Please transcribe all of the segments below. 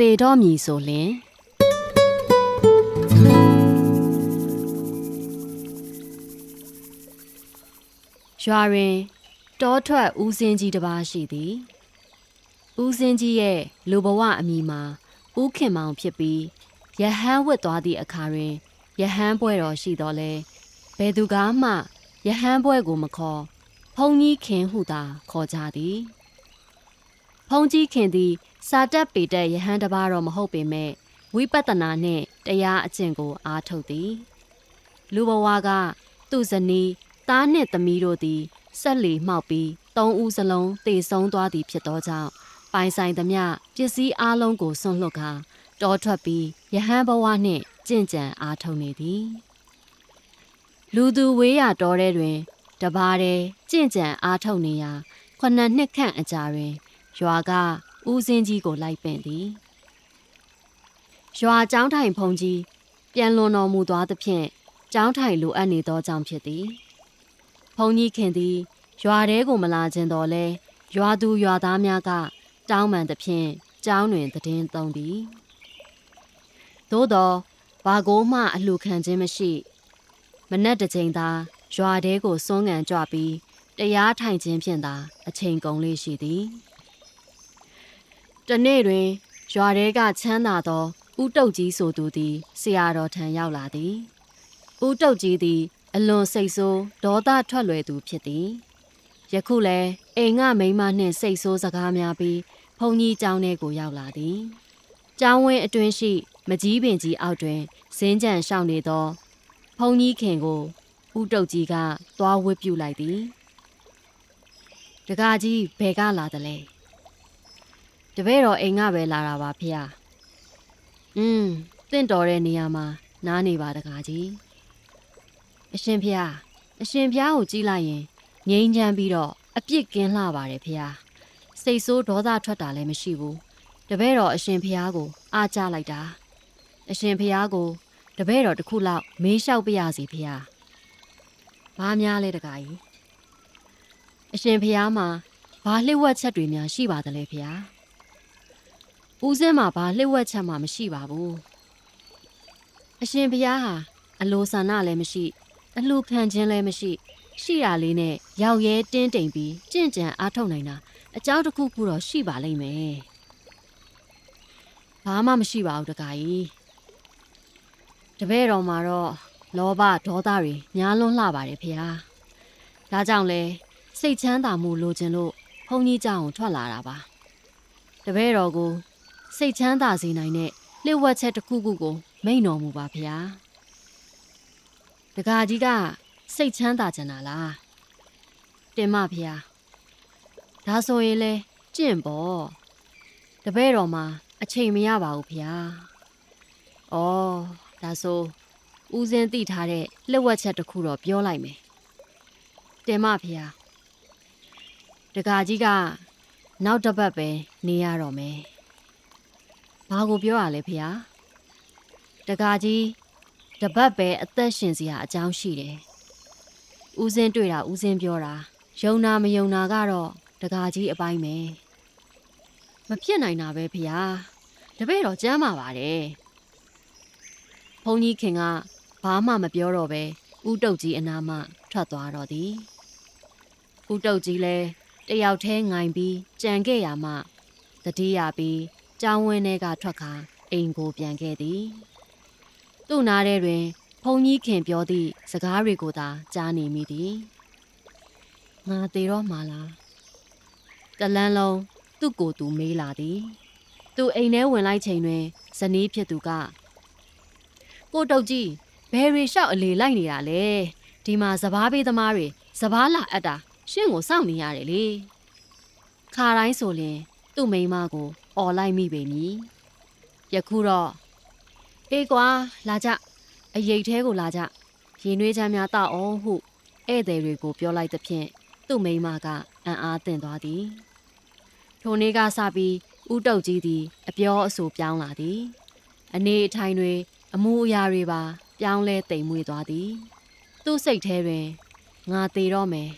သေတော့မည်ဆိုလျင်ရွာတွင်တောထွက်ဦးစင်းကြီးတစ်ပါးရှိသည်ဦးစင်းကြီးရဲ့လူဘဝအမိမှာဦးခင်မောင်ဖြစ်ပြီးယဟန်ဝတ်သွားသည့်အခါတွင်ယဟန်ပွဲတော်ရှိတော်လဲဘယ်သူကမှယဟန်ပွဲကိုမခေါ်ဖုန်ကြီးခင်ဟုသာခေါ်ကြသည်ဖုန်ကြီးခင်သည် စာတက်ပေတက်ယဟန်တစ်ပါးတော့မဟုတ်ပေမဲ့ဝိပဿနာနှင့်တရားအကျင့်ကိုအားထုတ်သည် လူဘဝကသူ့ဇနီးသားနှင့်သမီးတို့သည်ဆက်လီမှောက်ပြီးသုံးဦးစလုံးတေဆုံးသွားသည်ဖြစ်သောကြောင့်ပိုင်ဆိုင်သမျှပစ္စည်းအလုံးကိုဆွန့်လွတ်ကာတောထွက်ပြီးယဟန်ဘဝနှင့်ကြင့်ကြံအားထုတ်နေသည် လူသူဝေးရတော်တဲ့တွင် တပါးတည်းကြင့်ကြံအားထုတ်နေရာခုနှစ်နှစ်ခန့်အကြာတွင်ရွာက ဦးစင်းကြီးကိုလိုက်ပင့်သည်ရွာကျောင်းထိုင်ဖုန်ကြီးပြန်လွန်တော်မူသွားသဖြင့်ကျောင်းထိုင်လိုအပ်နေသောကြောင့်ဖြစ်သည်ဖုန်ကြီးခင်သည်ရွာထဲကိုမလာခြင်းတော်လဲရွာသူရွာသားများကတောင်းပန်သဖြင့်ကျောင်းတွင်တည်င်းသုံးသည်သို့သောဘာကိုမှအလှခံခြင်းမရှိမနက်တစ်ချိန်သာရွာထဲကိုစွန်းငံကြွပြီးတရားထိုင်ခြင်းဖြင့်သာအချိန်ကုန်လေးရှိသည် တနေ့တွင်ရွာထဲကချမ်းသာသောဥတုတ်ကြီးဆိုသူသည်ဆရာတော်ထံရောက်လာသည်ဥတုတ်ကြီးသည် အလွန်စိတ်ဆိုးဒေါသထွက်လွယ်သူဖြစ်သည်ယခုလည်းအိမ်ငမိန်းမနှင့်စိတ်ဆိုးစကားများပြီးဘုံကြီးကျောင်းထဲကိုရောက်လာသည်ကျောင်းဝင်းအတွင်းရှိ မကြီးပင်ကြီးအောက်တွင်ဇင်းကြံရှောင်နေသောဘုံကြီးခင်ကိုဥတုတ်ကြီးကသွားဝစ်ပြူလိုက်သည်တကားကြီးဘယ်ကလာသလဲ တပည့်တော်အိမ်ကပဲလာတာပါဖေ။อืมတင့်တော်တဲ့နေရာမှာနားနေပါတကားကြီးအရှင်ဖေအရှင်ဖေကိုကြည့်လိုက်ရင်ငြိမ်းချမ်းပြီးတော့အပြစ်ကင်းလှပါတယ်ဖေစိတ်ဆိုးဒေါသထွက်တာလည်းမရှိဘူးတပည့်တော်အရှင်ဖေကိုအားကြလိုက်တာအရှင်ဖေကိုတပည့်တော်တစ်ခုလောက်မေးလျှောက်ပြရစီဖေဘာများလဲတကားကြီးအရှင်ဖေမှာဘာလှည့်ဝက်ချက်တွေများရှိပါသလဲဖေ ဦးစင်းမှာဘာလှစ်ဝက်ချက်မှမရှိပါဘူးအရှင်ဘုရားဟာအလိုဆန္ဒလည်းမရှိ အလှခံခြင်းလည်းမရှိ ရှိတာလေးနဲ့ရောက်ရဲတင်းတိမ်ပြီးကြင့်ကြံအားထုတ်နိုင်တာအကြောင်းတစ်ခုခုတော့ရှိပါလိမ့်မယ်ဘာမှမရှိပါဘူးတကကြီးတပည့်တော်မှာတော့လောဘဒေါသတွေများလွန်းလှပါတယ်ဖေဟာဒါကြောင့်လဲစိတ်ချမ်းသာမှုလိုချင်လို့ဘုန်းကြီးကြောင့်ထွက်လာတာပါတပည့်တော်ကို စိတ်ချမ်းသာစေနိုင်တဲ့လျှို့ဝှက်ချက်တစ်ခုခုကိုမိန်တော်မူပါဗျာတကာကြီးကစိတ်ချမ်းသာကြတာလားတင်မဗျာဒါဆိုရင်လဲကြင့်ပေါ့တပည့်တော်မှာအချိန်မရပါဘူးဗျာဩဒါဆိုဦးစင်းသိထားတဲ့လျှို့ဝှက်ချက်တစ်ခုတော့ပြောလိုက်မယ်တင်မဗျာတကာကြီးကနောက်တစ်ပတ်ပဲနေရတော့မယ် ဘာကိုပြောရလဲဖေဟာတကာကြီးတပတ်ပဲအသက်ရှင်စရာအကြောင်းရှိတယ်ဦးစင်းတွေ့တာဦးစင်းပြောတာယုံနာမယုံနာကတော့တကာကြီးအပိုင်းပဲမဖြစ်နိုင်တာပဲဖေဟာတပည့်တော်ကြမ်းပါပါတယ်ဘုန်းကြီးခင်ကဘာမှမပြောတော့ပဲဥတုတ်ကြီးအနာမှထွက်သွားတော့သည်ဥတုတ်ကြီးလဲတယောက်တည်းငိုင်ပြီးကြံခဲ့ရမှတတိယပြီး ကျောင်းဝင်းထဲကထွက်ခါအိမ်ကိုပြန်ခဲ့သည်သူ့နားထဲတွင်ဘုံကြီးခင်ပြောသည့်စကားတွေကိုသာကြားနေမိသည်ငါသေးတော့မှလားတလန်းလုံးသူ့ကိုယ်သူမေးလာသည်သူအိမ်ထဲဝင်လိုက်ချိန်တွင်ဇနီးဖြစ်သူကကိုတုတ်ကြီးဘယ်ရီလျှောက်အလေလိုက်နေတာလဲဒီမှာစပားပေးသမားတွေစပားလာအပ်တာရှင့်ကိုစောင့်နေရတယ်လေခါတိုင်းဆိုရင် သူ့မိန်းမကို អော်လိုက်မိပေမည်ယခုတော့အေးကွာလာကြအရေးသေးကိုလာကြရင်နှွေးချမ်းများတောက်အောင်ဟုဧည့်သည်တွေကိုပြောလိုက်သဖြင့်သူ့မိန်းမကအံ့အားသင့်သွားသည်ထိုနေ့ကစပြီးဥတုတ်ကြီးသည် အပြောအဆိုပြောင်းလာသည်အနေအထိုင်တွေအမှုအရာတွေပါ ပြောင်းလဲတိမ်မွေ့သွားသည်သူ့စိတ်ထဲတွင်ငါသေးတော့မယ်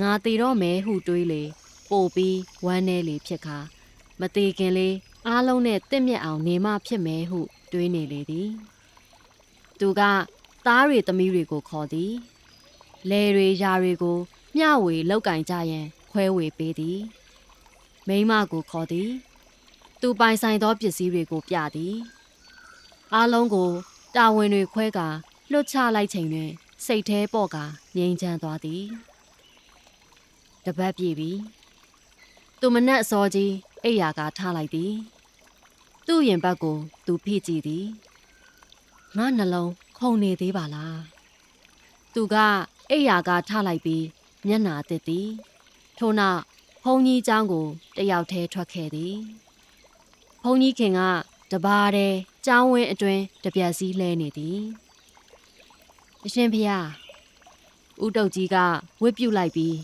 ငါသေးတော့မယ်ဟုတွေးလေပို့ပြီးဝမ်းနေလေဖြစ်ခါ မသေးခင်လေးအားလုံးနဲ့တင့်မြတ်အောင်နေမှဖြစ်မယ်ဟုတွေးနေလေသည်သူကသားတွေသမီးတွေကိုခေါ်သည်လယ်တွေယာတွေကိုမျှဝေလောက်ကင်ကြရန် ခွဲဝေပေးသည်မိန်းမကိုခေါ်သည် သူပိုင်ဆိုင်သောပစ္စည်းတွေကိုပြသည်အားလုံးကိုတာဝန်တွေခွဲကာလွတ်ချလိုက်ချိန်တွင် စိတ်แท้ပေါ့ကာငြိမ်ချမ်းသွားသည်တပတ်ပြည့်ပြီသူမနက်အစောကြီး အိယာကထားလိုက်သည်သူ့ရင်ဘတ်ကို သူဖိကြည့်သည်ငါနှလုံးခုန်နေသေးပါလားသူကအိယာကထားလိုက်ပြီးမျက်နှာတစ်သည်ထို့နောက်ဘုံကြီးเจ้าကိုတယောက်တည်းထွက်ခဲ့သည်ဘုံကြီးခင်ကတပါးတည်းကျောင်းဝင်းအတွင်တပြက်စီးလဲနေသည်အရှင်ဖျားဦးတုတ်ကြီးကဝစ်ပြုတ်လိုက်ပြီး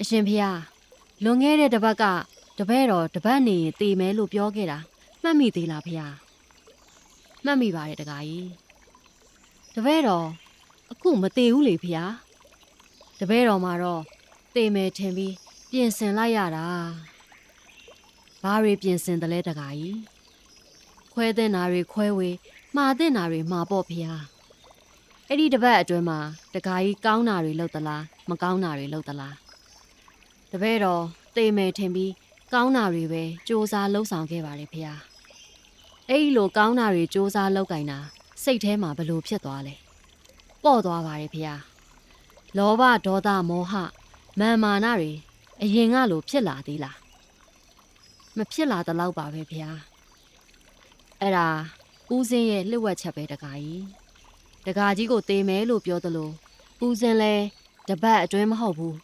အရှင်ဖျားလွန်ခဲ့တဲ့တပတ်က တပည့်တော်တပတ်နေရင်တေမယ်လို့ပြောခဲ့တာမှတ်မိသေးလားဖျားမှတ်မိပါတယ်တခါကြီးတပည့်တော်အခုမသေးဘူးလေဖျားတပည့်တော်မှာတော့တေမယ်ထင်ပြီးပြင်ဆင်လိုက်ရတာဘာတွေပြင်ဆင်တယ်လဲတခါကြီးခွဲတဲ့နာတွေခွဲဝေမှားတဲ့နာတွေမှားပေါ့ဖျားအဲ့ဒီတပတ်အတွင်းမှာတခါကြီးကောင်းတာတွေလုပ်သလားမကောင်းတာတွေလုပ်သလားတပည့်တော်တေမယ်ထင်ပြီး ကောင်းတာတွေပဲစူးစမ်းလှုပ်ဆောင်ခဲ့ပါတယ်ဖျားအဲ့ဒီလိုကောင်းတာတွေစူးစမ်းလုပ်ကင်တာစိတ်ထဲမှာဘလို့ဖြစ်သွားလဲပေါ့သွားပါတယ်ဖျားလောဘဒေါသမောဟမာန်မာနတွေအရင်ကလိုဖြစ်လာသေးလားမဖြစ်လာတော့ပါပဲဖျားအဲ့ဒါဦးစင်းရဲ့လှုပ်ဝက်ချက်ပဲတကားကြီးတကားကြီးကိုတေးမယ်လို့ပြောသလိုဦးစင်းလဲတပတ်အတွင်းမဟုတ်ဘူး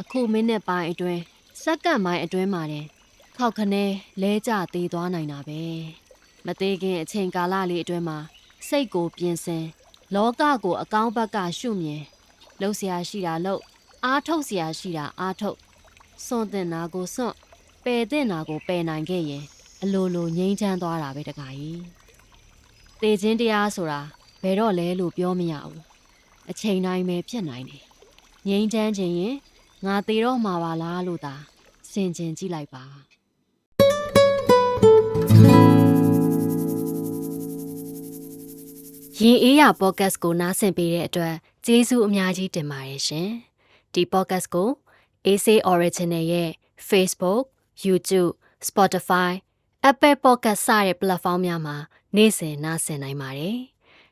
အခုမိနစ်ပိုင်းအတွင်း စက္ကန့်ပိုင်းအတွင်းမှာတင်ခောက်ခနဲလဲကျသေးသွားနိုင်တာပဲမသေးခင်အချိန်ကာလလေးအတွင်းမှာစိတ်ကိုပြင်ဆင်လောကကိုအကောင်းဘက်ကရှုမြင်လှုပ်ရှားရှိတာလှုပ်အားထုတ်ရှားရှိတာအားထုတ်စွန့်တင်နာကိုစွန့်ပယ်တင်နာကိုပယ်နိုင်ခဲ့ရင်အလိုလိုငြိမ်းချမ်းသွားတာပဲတခါကြီးတေခြင်းတရားဆိုတာဘယ်တော့လဲလို့ပြောမရဘူးအချိန်တိုင်းပဲဖြစ်နိုင်တယ်ငြိမ်းချမ်းခြင်းရင်ငါသေးတော့မှာပါလားလို့သာ စင်ကျင်ကြည့်လိုက်ပါရင်အေးရပေါ့ကတ်ကိုနားဆင်ပေးတဲ့အတွက်ကျေးဇူးအများကြီးတင်ပါတယ်ရှင်။ဒီ podcast ကို AC Original ရဲ့ Facebook, YouTube, Spotify, Apple Podcast စတဲ့ platform များမှာနေ့စဉ်နားဆင်နိုင်ပါတယ်။